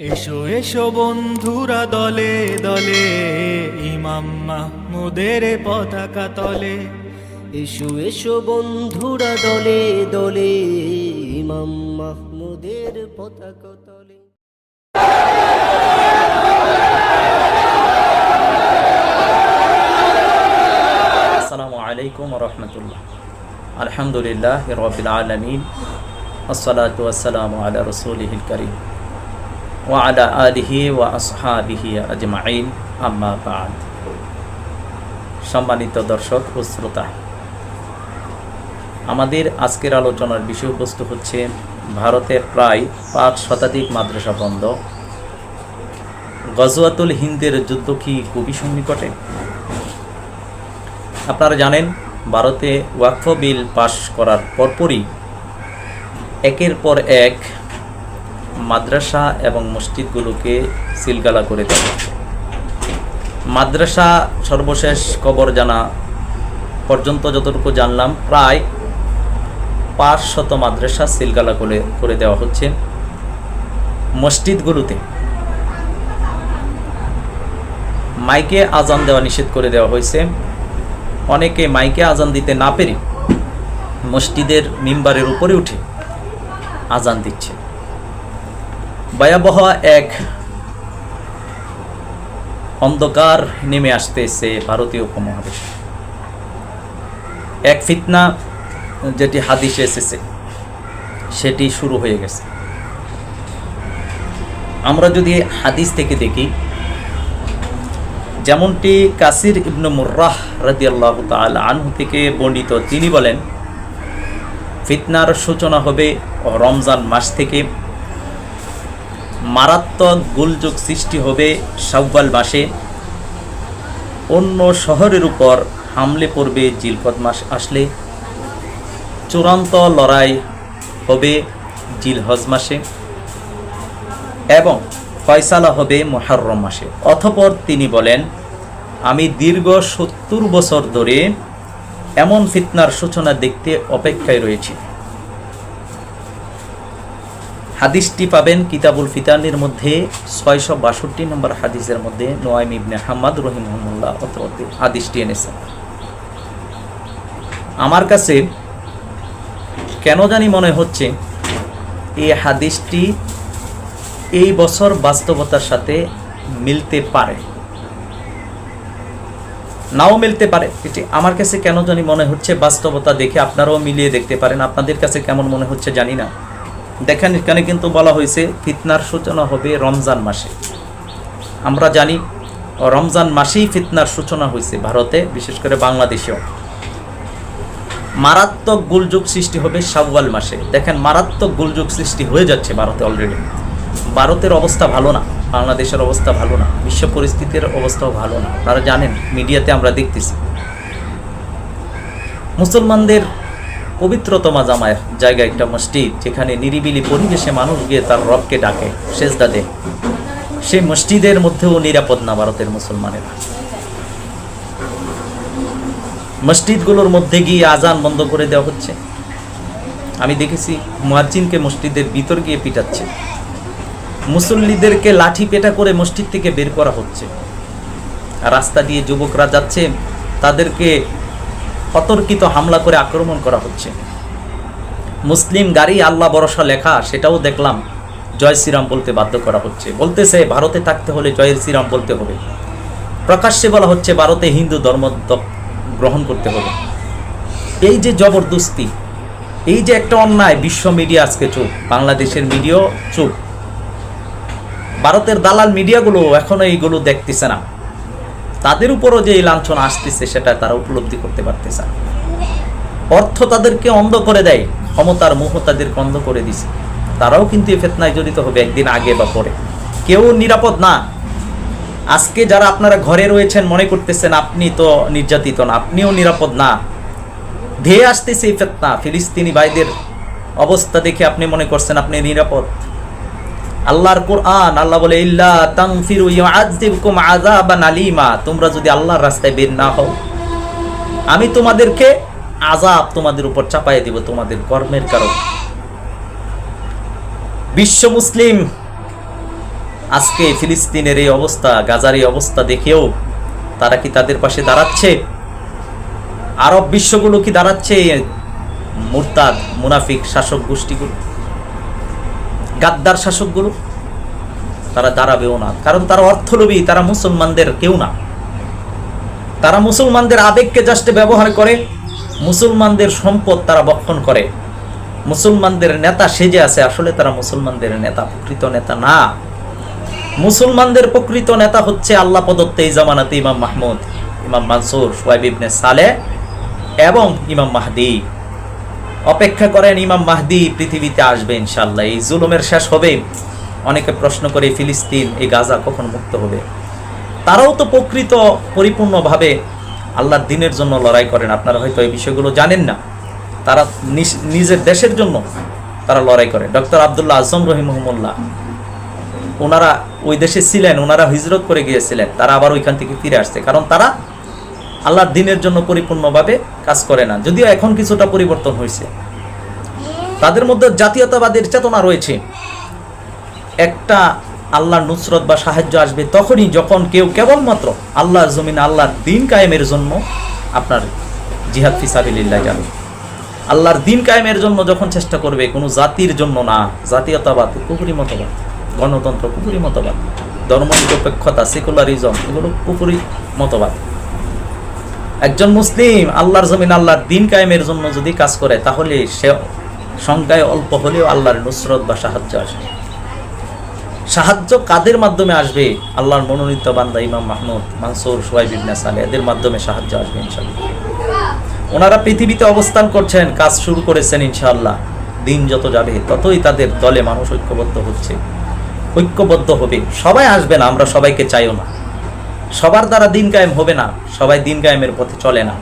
এসো এসো বন্ধুরা দলে দলে ইমাম মাহমুদের পতাকা তলে। এসো এসো বন্ধুরা দলে দলে ইমাম মাহমুদের পতাকা তলে। আসসালামু আলাইকুম রহমতুল্লাহ। আলহামদুলিল্লাহ রবিল আলমিন। আসসালাতু আসসালামু আলা রসুলিহিল করিম। ওয়া আলা আলিহি ওয়া সম্মানিত দর্শক ও শ্রোতা, আমাদের আজকের আলোচনার বিষয়বস্তু হচ্ছে ভারতের প্রায় পাঁচ শতাধিক মাদ্রাসা বন্ধ। গজওয়াতুল হিন্দের যুদ্ধ কি খুবই সন্নিকটে? আপনারা জানেন, ভারতে ওয়াকফ বিল পাশ করার পরপরই একের পর এক মাদ্রাসা এবং মসজিদগুলোকে সিলগালা করে দেওয়া মাদ্রাসা সর্বশেষ খবর জানা পর্যন্ত যতটুকু জানলাম, প্রায় পাঁচ শত মাদ্রাসা সিলগালা করে করে দেওয়া হচ্ছে মসজিদগুলোতে। মাইকে আজান দেওয়া নিষেধ করে দেওয়া হয়েছে। অনেকে মাইকে আজান দিতে না পেরে মসজিদের মিম্বারের উপরে উঠে আজান দিচ্ছে। ভয়াবহ এক অন্ধকার নেমে আসতেছে ভারতীয় উপমহাদেশ। এক ফিতনা যেটি হাদিসে এসেছে, সেটি শুরু হয়ে গেছে। আমরা যদি হাদিস থেকে দেখি, যেমনটি কাসির ইবনু মুর্রাহ রাদিয়াল্লাহ তাআলা আনহু থেকে বর্ণিত, তিনি বলেন, ফিতনার সূচনা হবে রমজান মাস থেকে। মারাত্মক গোলযোগ সৃষ্টি হবে শাওয়াল মাসে অন্য শহরের উপর হামলে পড়বে জিলকদ মাস আসলে। চূড়ান্ত লড়াই হবে জিলহজ মাসে এবং ফয়সালা হবে মহারম মাসে। অথপর তিনি বলেন, আমি দীর্ঘ সত্তর বছর ধরে এমন ফিতনার সূচনা দেখতে অপেক্ষায় রয়েছি। হাদিসটি পাবেন কিতাবুল ফিতানের মধ্যে ছয়শো বাষট্টি নম্বর হাদিসের মধ্যে নোয়াইম ইবনে হাম্মাদ রহিমহমুল্লাহ অতরতে হাদিসটি এনেছেন। আমার কাছে কেন জানি মনে হচ্ছে, এই হাদিসটি এই বছর বাস্তবতার সাথে মিলতে পারে। নাও মিলতে পারে। এটি আমার কাছে কেন জানি মনে হচ্ছে, বাস্তবতা দেখে আপনারাও মিলিয়ে দেখতে পারেন। আপনাদের কাছে কেমন মনে হচ্ছে জানি না। দেখেন, এখানে কিন্তু বলা হয়েছে, ফিতনার সূচনা হবে রমজান মাসে। আমরা জানি, রমজান মাসেই ফিতনার সূচনা হয়েছে ভারতে, বিশেষ করে বাংলাদেশেও। মারাত্মক গোলযোগ সৃষ্টি হবে শাওয়াল মাসে। দেখেন, মারাত্মক গোলযোগ সৃষ্টি হয়ে যাচ্ছে ভারতে অলরেডি ভারতের অবস্থা ভালো না, বাংলাদেশের অবস্থা ভালো না, বিশ্ব পরিস্থিতির অবস্থাও ভালো না। আপনারা জানেন, মিডিয়াতে আমরা দেখতেছি। মুসলমানদের পবিত্রতমা জামায় জায়গা একটা মসজিদ, যেখানে নিরিবিলি পরিবেশে মানুষ গিয়ে তার রবকে ডাকে, সেজদা দেয়। সেই মসজিদের মধ্যেও নিরাপদ না ভারতের মুসলমানেরা। মসজিদগুলোর মধ্যে গিয়ে আজান বন্ধ করে দেওয়া হচ্ছে। আমি দেখেছি মুয়াজ্জিনকে মসজিদের ভিতর গিয়ে পিটাচ্ছে। মুসল্লিদেরকে লাঠি পেটা করে মসজিদ থেকে বের করা হচ্ছে। রাস্তা দিয়ে যুবকরা যাচ্ছে, তাদেরকে অতর্কিত হামলা করে আক্রমণ করা হচ্ছে। মুসলিম গাড়ি আল্লাহ ভরসা লেখা, সেটাও দেখলাম জয় শ্রীরাম বলতে বাধ্য করা হচ্ছে। বলতেছে, ভারতে থাকতে হলে জয় শ্রীরাম বলতে হবে। প্রকাশ্যে বলা হচ্ছে, ভারতে হিন্দু ধর্ম গ্রহণ করতে হবে। এই যে জবরদস্তি, এই যে একটা অন্যায়, বিশ্ব মিডিয়া আজকে চুপ, বাংলাদেশের মিডিয়াও চুপ। ভারতের দালাল মিডিয়াগুলো এখনও এইগুলো দেখতেছে না। তাদের উপরও যে এই লাঞ্ছনা আসতেছে, সেটা তারা উপলব্ধি করতে পারতেছে না। অর্থ তাদেরকে অন্ধ করে দেয়, ক্ষমতার মোহ তাদেরকে অন্ধ করে দিছে। তারাও কিন্তু এই ফেতনায় জড়িত হবে একদিন আগে বা পরে। কেউ নিরাপদ না। আজকে যারা আপনারা ঘরে রয়েছেন, মনে করতেছেন, আপনি তো নির্যাতিত না, আপনিও নিরাপদ না। ধেয়ে আসতেছে এই ফেতনা। ফিলিস্তিনি ভাইদের অবস্থা দেখে আপনি মনে করছেন আপনি নিরাপদ। আল্লাহর কোরআন, আল্লাহ বলে, ইল্লা তানফিরু ইউআযযিবকুম আযাবান আলীমা। তোমরা যদি আল্লাহর রাস্তায় বের না হও, আমি তোমাদেরকে আযাব তোমাদের উপর চাপাই দিব, তোমাদের কর্মের কারণে। বিশ্ব মুসলিম, আজকে ফিলিস্তিনের এই অবস্থা, গাজার এই অবস্থা দেখেও তারা কি তাদের পাশে দাঁড়াচ্ছে? আরব বিশ্বগুলো কি দাঁড়াচ্ছে? মুরতাদ, মুনাফিক শাসক গোষ্ঠীগুলো। গাদ্দার শাসকগুলো, তারা দাঁড়াবেও না। কারণ তারা অর্থলোভী, তারা মুসলমানদের কেউ না। তারা মুসলমানদের আবেগকে জাস্ট ব্যবহার করে, মুসলমানদের সম্পদ তারা বক্ষণ করে। মুসলমানদের নেতা সেজে আছে, আসলে তারা মুসলমানদের নেতা, প্রকৃত নেতা না। মুসলমানদের প্রকৃত নেতা হচ্ছে আল্লাহ প্রদত্ত এই জামানাতে ইমাম মাহমুদ, ইমাম মানসুর সোয়াইব ইবনে সালে এবং ইমাম মাহদি। অপেক্ষা করেন ইমাম মাহদি, পৃথিবীতে আসবে ইনশাল্লাহ এই জুলুমের শেষ হবে। অনেকে প্রশ্ন করে, ফিলিস্তিন, এই গাজা কখন মুক্ত হবে? তারাও তো প্রকৃত পরিপূর্ণভাবে আল্লাহর দিনের জন্য লড়াই করেন। আপনারা হয়তো এই বিষয়গুলো জানেন না। তারা নিজ- নিজের দেশের জন্য তারা লড়াই করে। ডক্টর আবদুল্লাহ আজম রহিমহমুল্লাহ, ওনারা ওই দেশে ছিলেন, ওনারা হিজরত করে গিয়েছিলেন। তারা আবার ওইখান থেকে ফিরে আসছে। কারণ তারা আল্লাহর দিনের জন্য পরিপূর্ণভাবে কাজ করে না। যদিও এখন কিছুটা পরিবর্তন হয়েছে। তাদের মধ্যে জাতীয়তাবাদের চেতনা রয়েছে। একটা আল্লাহর নুসরত বা সাহায্য আসবে তখনই যখন কেউ কেবলমাত্র আল্লাহর জমিন আল্লাহর দিন কায়েমের জন্য আপনার জিহাদ ফিসাবিল্লাহ যাবে। আল্লাহর দিন কায়েমের জন্য যখন চেষ্টা করবে, কোনো জাতির জন্য না। জাতীয়তাবাদ কুপুরি মতবাদ, গণতন্ত্র কুপুরি মতবাদ, ধর্মনিরপেক্ষতা, সেকুলারিজম, এগুলো কুপুরি মতবাদ। একজন মুসলিম আল্লাহর জমিন, আল্লাহর দিন কায়েমের জন্য যদি কাজ করে, তাহলে সে সংখ্যায় অল্প হলেও আল্লাহর নুসরত বা সাহায্য আসবে। সাহায্য কাদের মাধ্যমে আসবে? আল্লাহর মনোনীত বান্দা ইমাম মাহমুদ মানসুর সোয়াইব ইবনে সালে, এদের মাধ্যমে সাহায্য আসবে ইনশাল্লাহ ওনারা পৃথিবীতে অবস্থান করছেন, কাজ শুরু করেছেন ইনশাআল্লাহ। দিন যত যাবে, ততই তাদের দলে মানুষ ঐক্যবদ্ধ হচ্ছে। ঐক্যবদ্ধ হবে। সবাই আসবে না, আমরা সবাইকে চাইও না। সবার দ্বারা দিন কায়েম হবে না, সবাই দিন কায়েমের পথে চলে না।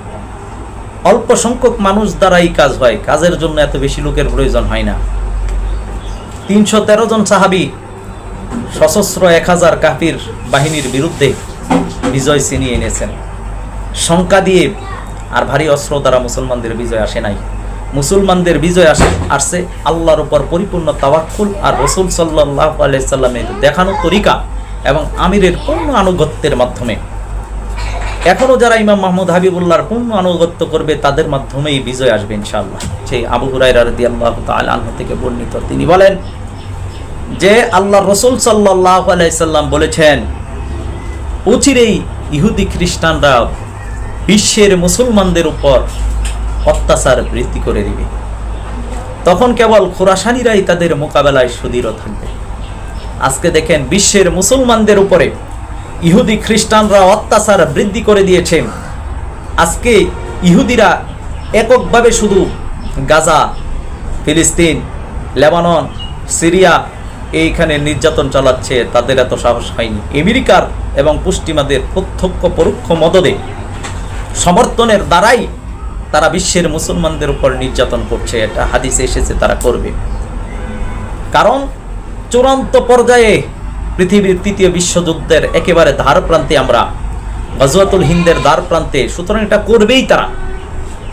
অল্প সংখ্যক মানুষ দ্বারা এই কাজ হয়, কাজের জন্য এত বেশি লোকের প্রয়োজন হয় না। তিনশো তেরো জন সাহাবি, সশস্ত্র এক হাজার কাফির বাহিনীর বিরুদ্ধে বিজয় ছিনিয়ে এনেছেন। শঙ্কা দিয়ে আর ভারী অস্ত্র দ্বারা মুসলমানদের বিজয় আসে নাই। মুসলমানদের বিজয় আসে, আসছে আল্লাহর উপর পরিপূর্ণ তাওয়াক্কুল আর রসুল সাল্লাহ আলাইসাল্লামের দেখানো তরিকা। এবং আমিরের পূর্ণ আনুগত্যের মাধ্যমে। এখনও যারা ইমাম মাহমুদ হাবিবুল্লাহর পূর্ণ আনুগত্য করবে, তাদের মাধ্যমেই বিজয় আসবে ইনশাআল্লাহ। সেই আবু হুরাইরা রাদিয়াল্লাহু তাআলা আনহু থেকে বর্ণিত তিনি বলেন যে, আল্লাহ রসুল সাল্লাহ আলাইসাল্লাম বলেছেন অচিরেই ইহুদি খ্রিস্টানরা বিশ্বের মুসলমানদের উপর অত্যাচার বৃদ্ধি করে দিবে। তখন কেবল খোরাসানিরাই তাদের মোকাবেলায় সুদৃঢ় থাকবে। আজকে দেখেন বিশ্বের মুসলমানদের উপরে ইহুদি খ্রিস্টানরা অত্যাচার বৃদ্ধি করে দিয়েছে। আজকে ইহুদিরা এককভাবে শুধু গাজা, ফিলিস্তিন, লেবানন, সিরিয়া এইখানে নির্যাতন চালাচ্ছে, তাদের এত সাহস হয়নি। আমেরিকার এবং পশ্চিমাদের প্রত্যক্ষ পরোক্ষ মদদে সমর্থনের দ্বারাই তারা বিশ্বের মুসলমানদের উপর নির্যাতন করছে এটা হাদিসে এসেছে তারা করবে। কারণ চূড়ান্ত পর্যায়ে পৃথিবীর তৃতীয় বিশ্বযুদ্ধের একেবারে ধার প্রান্তে আমরা গজওয়াতুল হিন্দের দ্বার প্রান্তে, সুতরাং এটা করবেই তারা।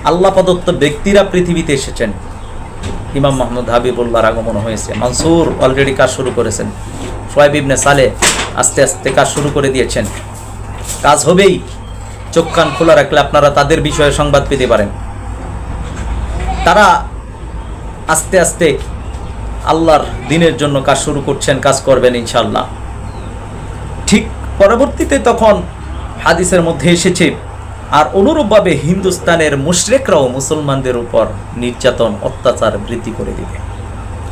আল্লাহ প্রদত্ত ব্যক্তিরা পৃথিবীতে এসেছেন। ইমাম মাহমুদ হাবিবুল্লাহর আগমন হয়েছে। মানসুর অলরেডি কাজ শুরু করেছেন। সোয়াইব ইবনে সালে আস্তে আস্তে কাজ শুরু করে দিয়েছেন। কাজ হবেই। চোখ কান খোলা রাখলে আপনারা তাদের বিষয়ে সংবাদ পেতে পারেন। তারা আস্তে আস্তে আল্লাহর দিনের জন্য কাজ শুরু করছেন, কাজ করবেন ইনশাল্লাহ ঠিক পরবর্তীতে তখন হাদিসের মধ্যে এসেছে, আর অনুরূপভাবে হিন্দুস্তানের মুশরেকরাও মুসলমানদের উপর নির্যাতন, অত্যাচার বৃদ্ধি করে দিবে।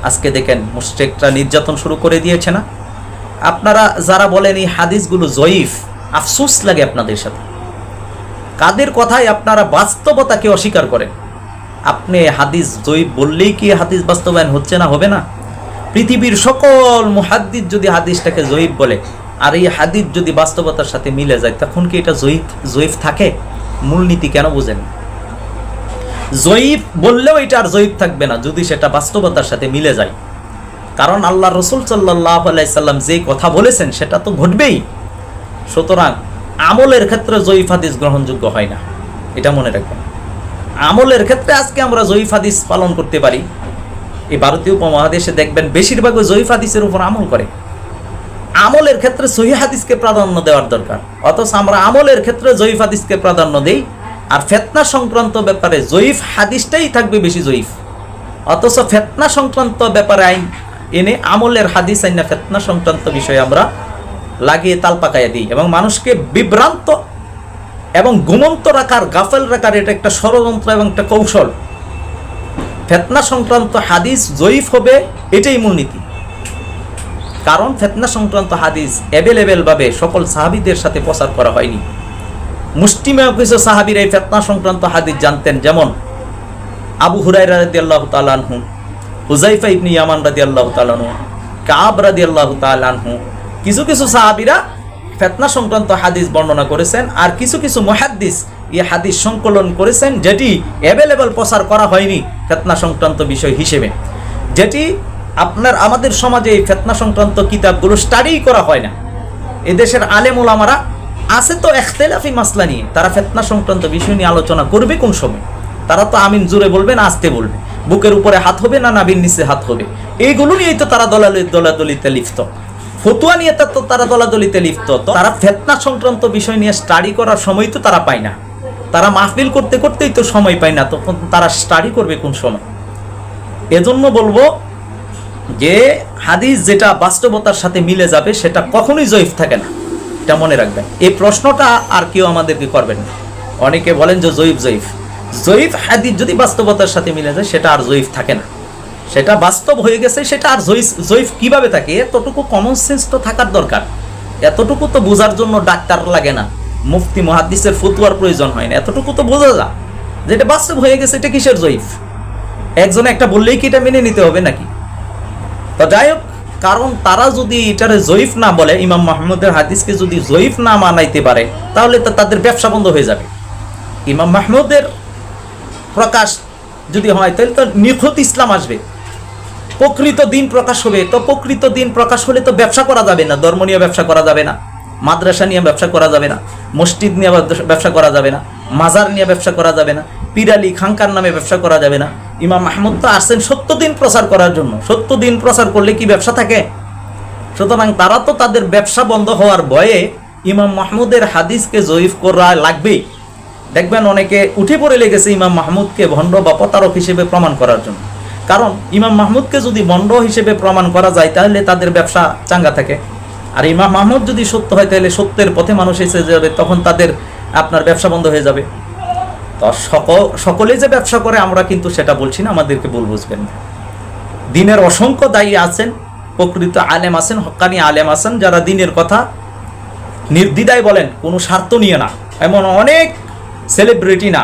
আজকে দেখেন, মুশরেকরা নির্যাতন শুরু করে দিয়েছে না? আপনারা যারা বলেন এই হাদিসগুলো জয়ীফ, আফসোস লাগে আপনাদের সাথে। কাদের কথায় আপনারা বাস্তবতাকে অস্বীকার করেন? আপনি হাদিস জয়ীফ বললেই কি হাদিস বাস্তবায়ন হচ্ছে না, হবে না? পৃথিবীর সকল মুহাদ্দিস যদি হাদিসটাকে জয়ীফ বলে, আর এই হাদিস যদি বাস্তবতার সাথে মিলে যায়, তখন কি এটা জয়ীফ জয়ীফ থাকে? মূলনীতি কেন বুঝেন? জয়ীফ বললেও এটা আর জয়ীফ থাকবে না, যদি সেটা বাস্তবতার সাথে মিলে যায়। কারণ আল্লাহ রসুল সাল্লাহ আলাইসাল্লাম যেই কথা বলেছেন, সেটা তো ঘটবেই। সুতরাং আমলের ক্ষেত্রে জয়ীফ হাদিস গ্রহণযোগ্য হয় না। এটা মনে রাখবেন। আমলের ক্ষেত্রে আজকে আমরা জয়ীফ হাদিস পালন করতে পারি। এই ভারতীয় উপমহাদেশে দেখবেন বেশিরভাগ জয়ীফ হাদিসের উপর আমল করে। আমলের ক্ষেত্রে সহি হাদিসকে প্রাধান্য দেওয়ার দরকার। অথচ আমরা আমলের ক্ষেত্রে জয়ীফ হাদিসকে প্রাধান্য দিই। আর ফেতনা সংক্রান্ত ব্যাপারে জয়ীফ হাদিসটাই থাকবে বেশি জয়ীফ। অথচ ফেতনা সংক্রান্ত ব্যাপারে আইন এনে আমলের হাদিস আইনা ফেতনা সংক্রান্ত বিষয়ে আমরা লাগিয়ে তাল পাকাইয়া দিই। এবং মানুষকে বিভ্রান্ত এবং গুমন্ত রাখার, গাফেল রাখার এটা একটা ষড়যন্ত্র এবং একটা কৌশল। ফেতনা সংক্রান্ত হাদিস জয়ীফ হবে, এটাই মূলনীতি কারণ ফেতনা সংক্রান্ত হাদিস অ্যাভেলেবেলভাবে সকল সাহাবিদের সাথে প্রচার করা হয়নি। মুষ্টিমেয় কিছু সাহাবির এই ফেতনা সংক্রান্ত হাদিস জানতেন যেমন আবু হুরাই রাদি আল্লাহ তালানহু হুজাইফা ইবনি ইয়ামান রাদি আল্লাহ তালানহু কাব রাদি আল্লাহ তালানহু কিছু কিছু সাহাবিরা ফেতনা সংক্রান্ত হাদিস বর্ণনা করেছেন আর কিছু কিছু মুহাদ্দিস এই হাদিস সংকলন করেছেন যেটি অ্যাভেলেবল প্রচার করা হয়নি ফেতনা সংক্রান্ত বিষয় হিসেবে। যেটি আপনার আমাদের সমাজে এই ফেতনা সংক্রান্ত কিতাবগুলো স্টাডি করা হয় না। এদেশের আলেম ওলামারা আছে তো এখতেলাফি মাসলা নিয়ে, তারা ফেতনা সংক্রান্ত বিষয় নিয়ে আলোচনা করবে কোন সময়? তারা তো আমিন জুড়ে বলবে না, আসতে বলবে। বুকের উপরে হাত হবে না নাবির নিচে হাত হবে। এইগুলো নিয়েই তো তারা দলাদলি দলাদলিতে লিপ্ত। ফতুয়া নিয়ে তা তারা দলাদলিতে লিপ্ত, তো তারা ফেতনা সংক্রান্ত বিষয় নিয়ে স্টাডি করার সময় তো তারা পায় না। তারা মাহফিল করতে করতেই তো সময় পায় না, তখন তারা স্টাডি করবে কোন সময়? এজন্য বলব যে হাদিস যেটা বাস্তবতার সাথে মিলে যাবে, সেটা কখনোই জয়ীফ থাকে না। এটা মনে রাখবেন। এই প্রশ্নটা আর কেউ আমাদেরকে করবেন না। অনেকে বলেন যে জয়ীফ জয়ীফ। জয়ীফ হাদিস যদি বাস্তবতার সাথে মিলে যায়, সেটা আর জয়ীফ থাকে না। সেটা বাস্তব হয়ে গেছে, সেটা আর জয়ীফ জয়ীফ কীভাবে থাকে? এতটুকু কমন সেন্স তো থাকার দরকার। এতটুকু তো বোঝার জন্য ডাক্তার লাগে না। মুফতি, মহাদ্দিসের ফতুয়ার প্রয়োজন হয় না। এতটুকু তো বোঝা যা যেটা বাস্তব হয়ে গেছে, এটা কিসের জয়ীফ? একজনে একটা বললেই কি এটা মেনে নিতে হবে নাকি? তো যাই হোক, কারণ তারা যদি এটারে জয়ীফ না বলে, ইমাম মাহমুদের হাদিসকে যদি জয়ীফ না মানাইতে পারে, তাহলে তো তাদের ব্যবসা বন্ধ হয়ে যাবে। ইমাম মাহমুদের প্রকাশ যদি হয়, তাহলে তো নিখুঁত ইসলাম আসবে। প্রকৃত দিন প্রকাশ হবে, তো প্রকৃত দিন প্রকাশ হলে তো ব্যবসা করা যাবে না, ধর্ম নিয়ে ব্যবসা করা যাবে না, মাদ্রাসা নিয়ে ব্যবসা করা যাবে না, মসজিদ নিয়ে ব্যবসা- করা যাবে না, মাজার নিয়ে ব্যবসা করা যাবে না পিরালি খাঙ্কার নামে ব্যবসা করা যাবে না, ইমাম মাহমুদ তো আসছেন সত্য দিন প্রচার করার জন্য, সত্য দিন প্রচার করলে কি ব্যবসা থাকে? সুতরাং তারা তো তাদের ব্যবসা বন্ধ হওয়ার ভয়ে ইমাম মাহমুদের হাদিসকে জয়ীফ করা লাগবেই দেখবেন অনেকে উঠে পড়ে লেগেছে ইমাম মাহমুদকে ভণ্ড বা প্রতারক হিসেবে প্রমাণ করার জন্য। কারণ ইমাম মাহমুদকে যদি ভণ্ড হিসেবে প্রমাণ করা যায়, তাহলে তাদের ব্যবসা চাঙ্গা থাকে। আর ইমাম মাহমুদ যদি সত্য হয়, তাহলে সত্যের পথে মানুষ এসে যাবে, তখন তাদের আপনার ব্যবসা বন্ধ হয়ে যাবে। তো সকল যে ব্যবসা করে, আমরা কিন্তু সেটা বলছি না, আমাদেরকে ভুল বুঝবেন দিনের অসংখ্য দায়ী আছেন, প্রকৃত আলেম আছেন হক্কানি আলেম আছেন, যারা দিনের কথা নির্দ্বিধায় বলেন, কোনো স্বার্থ নিয়ে না। এমন অনেক সেলিব্রিটি না,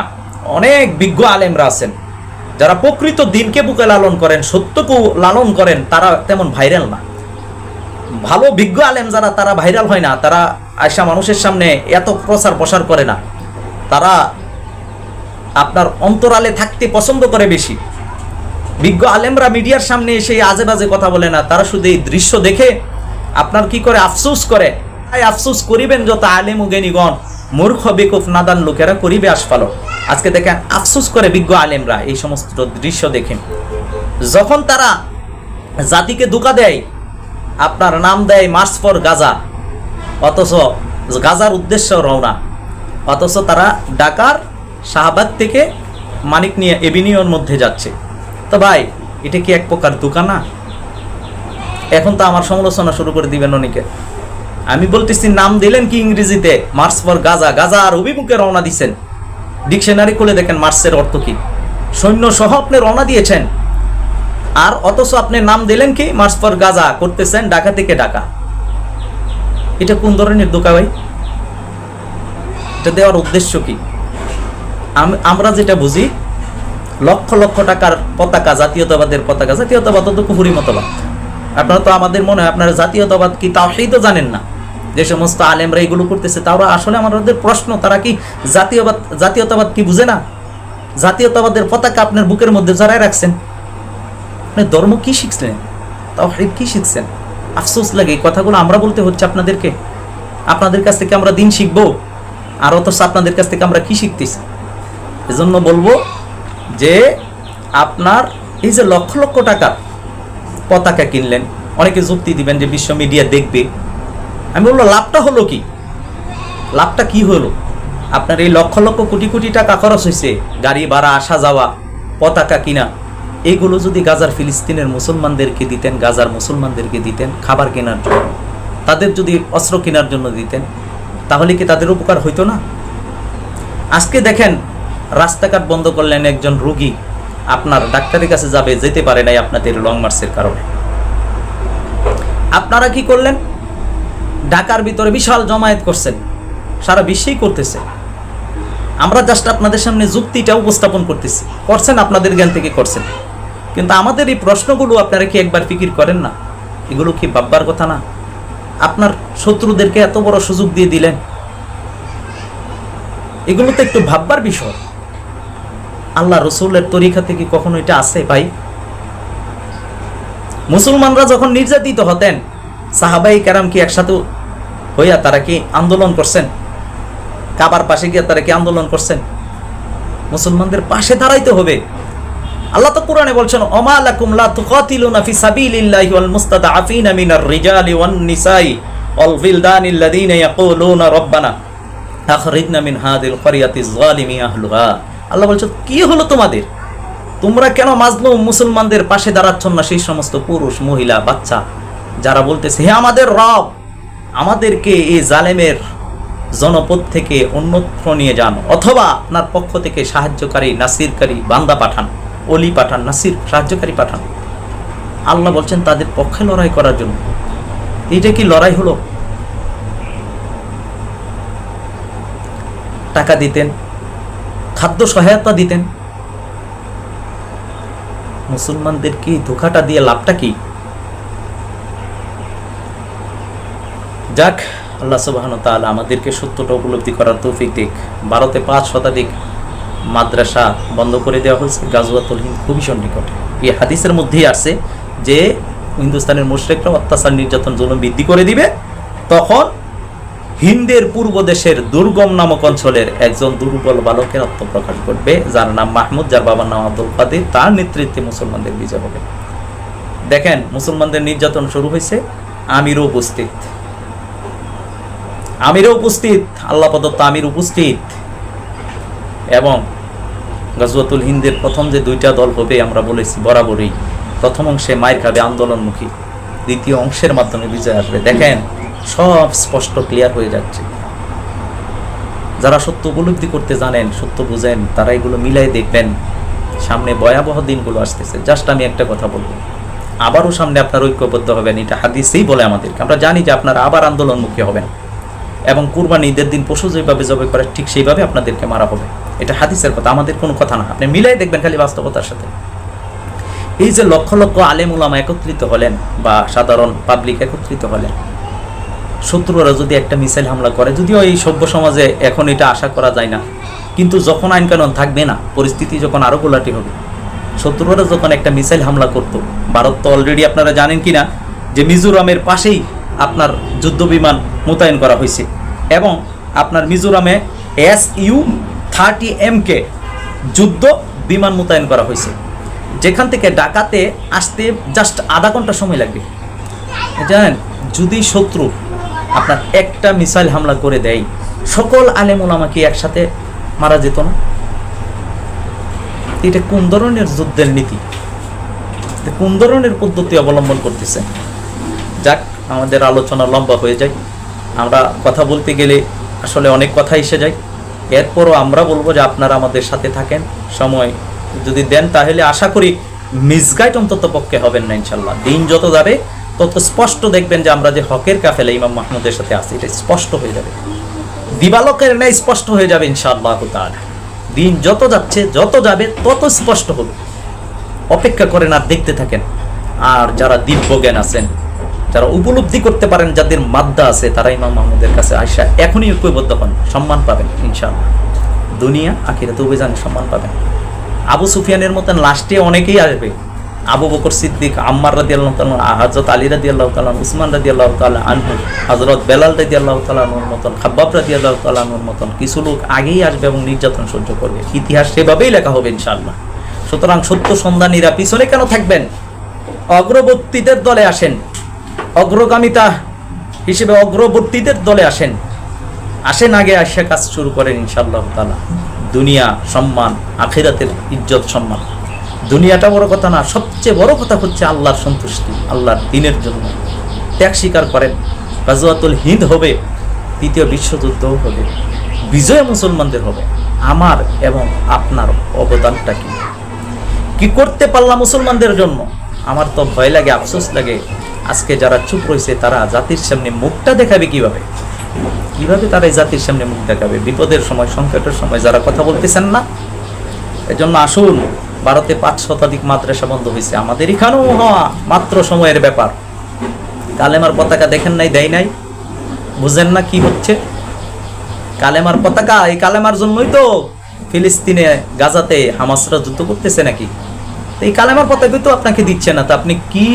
অনেক বিজ্ঞ আলেমরা আছেন। যারা প্রকৃত দিনকে বুকে লালন করেন সত্যকে লালন করেন, তারা তেমন ভাইরাল না। ভালো, বিজ্ঞ আলেম যারা, তারা ভাইরাল হয় না। তারা আয়সা মানুষের সামনে এত প্রচার প্রসার করে না। তারা আপনার অন্তরালে থাকতে পছন্দ করে বেশি। বিজ্ঞ আলেমরা মিডিয়ার সামনে এসে আজে বাজে কথা বলে না। তারা শুধু এই দৃশ্য দেখে আপনার কি করে আফসোস করে? তাই আফসোস করিবেন যত আলেম ও জ্ঞানীগণ মূর্খ, বেকুফ, নাদান লোকেরা করিবে আসফালো আজকে দেখেন আফসোস করে বিজ্ঞ আলেমরা এই সমস্ত দৃশ্য দেখে। যখন তারা জাতিকে ধোকা দেয়, আপনার নাম দেয় মার্চ ফর গাজা অথচ গাজার উদ্দেশ্য রওনা, অথচ তারা ঢাকার শাহবাগ থেকে মানিক নিয়ে এভিনিউর মধ্যে যাচ্ছে। তো ভাই, এটা কি এক প্রকার দোকান না? এখন তো আমার সমালোচনা শুরু করে দিবেন অনেকে। আমি বলতেছি, নাম দিলেন কি ইংরেজিতে মার্চ ফর গাজা গাজা আর অভিমুখে রওনা দিচ্ছেন ডিকশনারি খুলে দেখেন মার্চের অর্থ কি। সৈন্য সহ আপনি রওনা দিয়েছেন। আর অথচ আপনি নাম দিলেন কি? মার্চ ফর গাজা করতেছেন ঢাকা থেকে ঢাকা। এটা কোন ধরনের দোকা ভাই? এটা দেওয়ার উদ্দেশ্য কি? আম- আমরা যেটা বুঝি, লক্ষ লক্ষ টাকার পতাকা, জাতীয়তাবাদের পতাকা। জাতীয়তাবাদ তো কুহুরি মতবাদ। আপনারা তো আমাদের মনে হয় আপনারা জাতীয়তাবাদ কি তাও সেই তো জানেন না। যে সমস্ত আলেমরা এগুলো করতেছে, তারা আসলে আমাদের প্রশ্ন, তারা কি জাতীয়বাদ, জাতীয়তাবাদ কি বুঝে না? জাতীয়তাবাদের পতাকা আপনার বুকের মধ্যে জড়ায় রাখছেন? আপনি ধর্ম কি শিখছেন? তাও কি শিখছেন? আফসোস লাগে, এই কথাগুলো আমরা বলতে হচ্ছে আপনাদেরকে। আপনাদের কাছ থেকে আমরা দিন শিখব, আর অথচ আপনাদের কাছ থেকে আমরা কি শিখতেছি? এজন্য বলব যে আপনার এই যে লক্ষ লক্ষ টাকার পতাকা কিনলেন, অনেকে যুক্তি দিবেন যে বিশ্ব মিডিয়া দেখবে। আমি বলল, লাভটা হলো কি? লাভটা কি হলো? আপনার এই লক্ষ লক্ষ কোটি কোটি টাকা খরচ হয়েছে গাড়ি ভাড়া, আসা যাওয়া, পতাকা কিনা। এইগুলো যদি গাজার ফিলিস্তিনের মুসলমানদেরকে দিতেন, গাজার মুসলমানদেরকে দিতেন খাবার কেনার জন্য, তাদের যদি অস্ত্র কেনার জন্য দিতেন, তাহলে কি তাদের উপকার হইতো না? আজকে দেখেন, রাস্তাঘাট বন্ধ করলেন একজন রুগী, আপনার ডাক্তারের কাছে যাবে, যেতে পারে নাই আপনাদের লং মার্চের কারণে। আপনারা কি করলেন? ঢাকার ভিতরে বিশাল জমায়েত করছেন। সারা বিশ্বেই করতেছে। আমরা জাস্ট আপনাদের সামনে যুক্তিটা উপস্থাপন করতেছি। করছেন আপনাদের জ্ঞান থেকে করছেন। কিন্তু আমাদের এই প্রশ্নগুলো আপনারা কি একবার ফিকির করেন না? এগুলো কি ভাববার কথা না? আপনার শত্রুদেরকে এত বড় সুযোগ দিয়ে দিলেন। এগুলো তো একটু ভাববার বিষয়। আল্লাহ রসুলের তরিকা থেকে কখনো এটা আছে ভাই? মুসলমানরা যখন নির্যাতিত হতেন, সাহাবাই কেরাম কি একসাথে হইয়া তারা কি আন্দোলন করছেন? কাবার পাশে গিয়ে তারা কি আন্দোলন করছেন? মুসলমানদের পাশে দাঁড়াইতে হবে। আল্লাহ তো কোরআনে বলছেন, ওমা লাকুম লা তুকাতিলুনা ফি সাবিলিল্লাহি ওয়াল মুস্তাদআফিনা মিনার রিজালি ওয়ান নিসাই ওয়াল ফিলদানি আল্লাযীনা ইয়াকুলুনা রব্বানা আখরিজনা মিন হাদিল ক্বরিয়াতি যালিমি আহলুহা আল্লাহ বলছেন কি হলো তোমাদের তোমরা কেন মাজলুম মুসলমানদের পাশে দাঁড়াচ্ছ না সেই সমস্ত পুরুষ মহিলা বাচ্চা যারা বলতেছে হে আমাদের রব আমাদেরকে এই জালেমের জনপদ থেকে অন্যত্র নিয়ে যান, অথবা আপনার পক্ষ থেকে সাহায্যকারী, নাসিরকারী বান্দা পাঠান অলি পাঠান, নাসির, সাহায্যকারী পাঠান। আল্লাহ বলছেন, তাদের পক্ষে লড়াই করার জন্য। এইটা কি লড়াই হলো? টাকা দিতেন, খাদ্য সহায়তা দিতেন। মুসলমানদেরকে ধোকাটা দিয়ে লাভটা কি? যাক, আল্লাহ সুবাহন তাআলা আমাদেরকে সত্যটা উপলব্ধি করার তৌফিক দিক। ভারতে পাঁচ শতাধিক মাদ্রাসা বন্ধ করে দেওয়া হয়েছে। গাজুয়াতুল হিন্দ খুবই সন্নিকটে এই হাদিসের মধ্যেই আছে যে হিন্দুস্তানের মুশরিকরা অত্যাচার, নির্যাতন, জুলুম বৃদ্ধি করে দিবে, তখন হিন্দের পূর্ব দেশের দুর্গম নামক অঞ্চলের একজন দুর্বল বালকের আত্মপ্রকাশ ঘটবে, যার নাম মাহমুদ, যার বাবার নাম আব্দুল কাদের। তার নেতৃত্বে মুসলমানদের বিজয় হবে। দেখেন, মুসলমানদের নির্যাতন শুরু হয়েছে আমিরও উপস্থিত। আমিরও উপস্থিত, আল্লাহ প্রদত্ত আমির উপস্থিত। এবং গজওয়াতুল হিন্দের প্রথম যে দুইটা দল হবে আমরা বলেছি বরাবরই। প্রথম অংশে মায়ের খাবে আন্দোলনমুখী, দ্বিতীয় অংশের মাধ্যমে বিজয় আসবে। দেখেন, সব স্পষ্ট ক্লিয়ার হয়ে যাচ্ছে। যারা সত্য উপলব্ধি করতে জানেন, সত্য বুঝেন, তারা এগুলো মিলাই দেখবেন। সামনে ভয়াবহ দিনগুলো আসতেছে। জাস্ট আমি একটা কথা বলব। আবারও সামনে আপনার ঐক্যবদ্ধ হবেন, এটা হাদিসেই বলে আমাদেরকে। আমরা জানি যে আপনারা আবার আন্দোলনমুখী হবেন। এবং কুরবানি ঈদের দিন পশু যেভাবে জবে করে, ঠিক সেইভাবে আপনাদেরকে মারা হবে। এটা হাদিসের কথা, আমাদের কোনো কথা না। আপনি মিলাই দেখবেন খালি বাস্তবতার সাথে। এই যে লক্ষ লক্ষ আলেম উলামা একত্রিত হলেন বা সাধারণ পাবলিক একত্রিত হলেন, শত্রুরা যদি একটা মিসাইল হামলা করে, যদিও এই সভ্য সমাজে এখন এটা আশা করা যায় না, কিন্তু যখন আইন কানুন থাকবে না, পরিস্থিতি যখন আরও গোলাটি হবে। শত্রুরা যখন একটা মিসাইল হামলা করত, ভারত তো অলরেডি আপনারা জানেন কি না যে মিজোরামের পাশেই আপনার যুদ্ধ বিমান মোতায়েন করা হয়েছে এবং আপনার মিজোরামে S U thirty M K যুদ্ধ বিমান মোতায়েন করা হয়েছে। যেখান থেকে ডাকাতে আসতে জাস্ট আধা ঘণ্টা সময় লাগবে। জানেন, যদি শত্রু আপনার একটা মিসাইল হামলা করে দেয়, সকল আলেম ওলামাকে একসাথে মারা যেত না? এটা কোন ধরনের যুদ্ধের নীতি? কোন ধরনের পদ্ধতি অবলম্বন করতেছে? যাক আমাদের আলোচনা লম্বা হয়ে যায়। আমরা কথা বলতে গেলে আসলে অনেক কথা এসে যায়। এরপরও আমরা বলব যে আপনারা আমাদের সাথে থাকেন। সময় যদি দেন তাহলে আশা করি মিসগাইড অন্তত পক্ষে হবেন না ইনশাল্লাহ দিন যত যাবে, তত স্পষ্ট দেখবেন যে আমরা যে হকের কাফেলে ইমাম মাহমুদের সাথে আছি, এটা স্পষ্ট হয়ে যাবে। দিবালকের ন্যায় স্পষ্ট হয়ে যাবে ইনশাআল্লাহ তার দিন যত যাচ্ছে, যত যাবে, তত স্পষ্ট হবে। অপেক্ষা করেন আর দেখতে থাকেন। আর যারা দিব্য জ্ঞান আছেন যারা উপলব্ধি করতে পারেন যাদের মাদ্দা আছে, তারা ইমাম মাহমুদের কাছে আয়সা এখনই ঐক্যবদ্ধ হন সম্মান পাবেন, ইনশাআল্লাহ। দুনিয়া, আখিরাতে অভিযানে সম্মান পাবেন। আবু সুফিয়ানের মতন লাস্টে অনেকেই আসবে। আবু বকর সিদ্দিক, আম্মার রাদি আল্লাহ তালন হজরত আলী রাদি আল্লাহ তালান উসমান রাদি আল্লাহ তালা আনহু হজরত বেলাল রাদি আল্লাহ তালানুর মতন, খাব্বাব রাদি আল্লাহ তালানুর মতন কিছু লোক আগেই আসবে এবং নির্যাতন সহ্য করবে। ইতিহাস সেভাবেই লেখা হবে, ইনশাআল্লাহ। সুতরাং সত্য, সন্ধানীরা পিছনে কেন থাকবেন? অগ্রবর্তীদের দলে আসেন। অগ্রগামিতা হিসেবে অগ্রবর্তীদের দলে আসেন। আসেন আগে আসে কাজ শুরু করেন ইনশাআল্লাহ তালা দুনিয়া সম্মান, আখিরাতের ইজ্জত সম্মান। দুনিয়াটা বড় কথা না, সবচেয়ে বড় কথা হচ্ছে আল্লাহর সন্তুষ্টি, আল্লাহর দিনের জন্য। ত্যাগ স্বীকার করেন, গাজওয়াতুল হিন্দ হবে, দ্বিতীয় বিশ্বযুদ্ধও হবে, বিজয় মুসলমানদের হবে। আমার এবং আপনার অবদানটা কি? কি করতে পারলাম মুসলমানদের জন্য? আমার তো ভয় লাগে, আফসোস লাগে। আজকে যারা চুপ রয়েছে, তারা জাতির সামনে মুখটা দেখাবে কীভাবে? কীভাবে তারা এই জাতির সামনে মুখ দেখাবে? বিপদের সময়, সংকটের সময় যারা কথা বলতেছেন না, এজন্য আসুন, ভারতে পাঁচ শতাধিক মাদ্রাসা বন্ধ হয়েছে। আমাদের এখানেও হওয়া মাত্র সময়ের ব্যাপার। কালেমার পতাকা দেখেন নাই, দেয় নাই? বুঝেন না কি হচ্ছে? কালেমার পতাকা, এই কালেমার জন্যই তো ফিলিস্তিনে, গাজাতে হামাসরা যুদ্ধ করতেছে নাকি? এই কালেমার পতাকা তো আপনাকে দিচ্ছে না, তো আপনি কি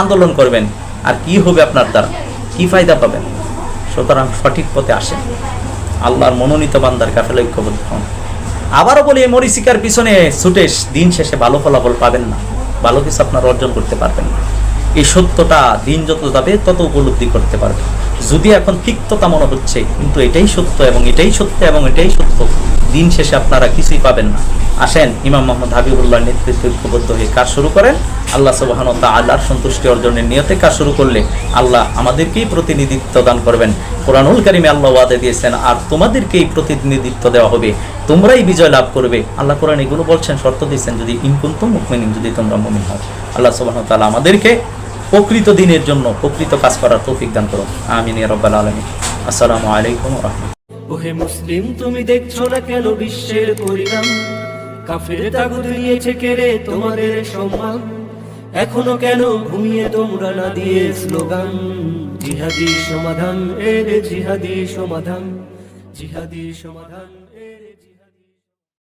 আন্দোলন করবেন? আর কি হবে আপনার দ্বারা? কি ফায়দা পাবেন? সুতরাং সঠিক পথে আসেন। আল্লাহর মনোনীত বান্দার কাফেলা ঐক্যবদ্ধ হন। আবারও বলি, এই মরিচিকার পিছনে ছুটে দিন শেষে ভালো ফলাফল পাবেন না। ভালো কিছু আপনার অর্জন করতে পারবেন না। এই সত্যটা দিন যত যাবে, তত উপলব্ধি করতে পারবে যদি এখন তিক্ততা মনে হচ্ছে, কিন্তু এটাই সত্য এবং এটাই সত্য এবং এটাই সত্য, দিন শেষে আপনারা কিছুই পাবেন না। আসেন, ইমাম মোহাম্মদ হাবিবুল্লাহ নেতৃত্বে ঐক্যবদ্ধ হয়ে কাজ শুরু করেন। আল্লাহ সুবাহন আল্লাহর সন্তুষ্টি অর্জনের নিয়তে কাজ শুরু করলে আল্লাহ আমাদেরকেই প্রতিনিধিত্ব দান করবেন। কোরআনুল কারিমে আল্লাহ ওয়াদে দিয়েছেন, আর তোমাদেরকেই প্রতিনিধিত্ব দেওয়া হবে। তোমরাই বিজয় লাভ করবে। আল্লাহ কোরআন এগুলো বলছেন, শর্ত দিয়েছেন, যদি ইনকুন্ত মুকমিনিন যদি তোমরা মুমিন হও। আল্লাহ সুবাহন তাআলা আমাদেরকে প্রকৃত দিনের জন্য প্রকৃত কাজ করার তৌফিক দান করো আমিন রাব্বাল আলামিন। আসসালামু আলাইকুম রাহমাতুল্লাহ। ওহে মুসলিম, তুমি দেখছ না কেন বিশ্বের পরিণাম? কাফের তাগুদ নিয়েছে কেড়ে তোমাদের সম্মান? এখনও কেন ঘুমিয়ে তোমরা না দিয়ে স্লোগান? জিহাদি সমাধান এর জিহাদি সমাধান জিহাদি সমাধান।